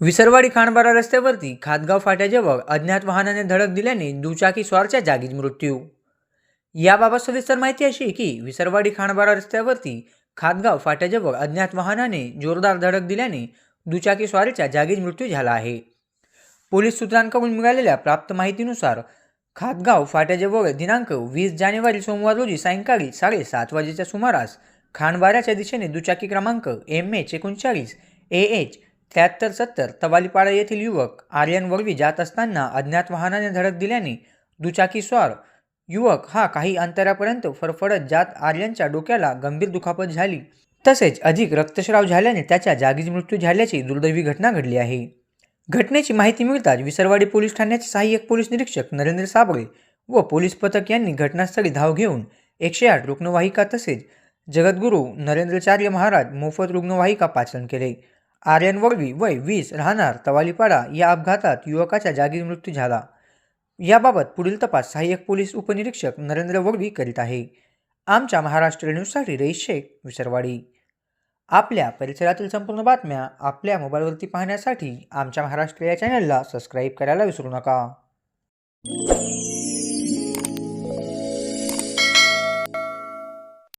विसरवाडी खांडबारा रस्त्यावरती खातगाव फाट्याजवळ अज्ञात वाहनाने धडक दिल्याने दुचाकी स्वारच्या जागीच मृत्यू. याबाबत सविस्तर माहिती अशी की विसरवाडी खांडबारा रस्त्यावरती खातगाव फाट्याजवळ अज्ञात वाहनाने जोरदार धडक दिल्याने दुचाकी स्वारीचा जागीच मृत्यू झाला आहे. पोलीस सूत्रांकडून मिळालेल्या प्राप्त माहितीनुसार खातगाव फाट्याजवळ दिनांक वीस जानेवारी सोमवार रोजी सायंकाळी साडेसात वाजेच्या सुमारास खानबाऱ्याच्या दिशेने दुचाकी क्रमांक एम एच एकोणचाळीस ए एच त्र्याहत्तर सत्तर तवालीपाडा येथील युवक आर्यन वरवी जात असताना अज्ञात वाहनाने धडक दिल्याने दुचाकी स्वार युवक हा काही अंतरापर्यंत फरफडत जात आर्यनच्या डोक्याला गंभीर दुखापत झाली. तसेच अधिक रक्तस्राव झाल्याने त्याच्या जागीच मृत्यू झाल्याची दुर्दैवी घटना घडली आहे. घटनेची माहिती मिळताच विसरवाडी पोलीस ठाण्याचे सहाय्यक पोलीस निरीक्षक नरेंद्र साबळे व पोलीस पथक यांनी घटनास्थळी धाव घेऊन एकशे आठ रुग्णवाहिका तसेच जगद्गुरू नरेंद्रचार्य महाराज मोफत रुग्णवाहिका पाचन केले. आर्यन वळवी वय वीस राहणार तवालीपाडा या अपघातात युवकाचा जागीर मृत्यू झाला. याबाबत पुढील तपास सहाय्यक पोलीस उपनिरीक्षक नरेंद्र वळवी करीत आहे. आमच्या महाराष्ट्र न्यूजसाठी रईस शेख विसरवाडी. आपल्या परिसरातील संपूर्ण बातम्या आपल्या मोबाईलवरती पाहण्यासाठी आमच्या महाराष्ट्र या चॅनलला सबस्क्राईब करायला विसरू नका.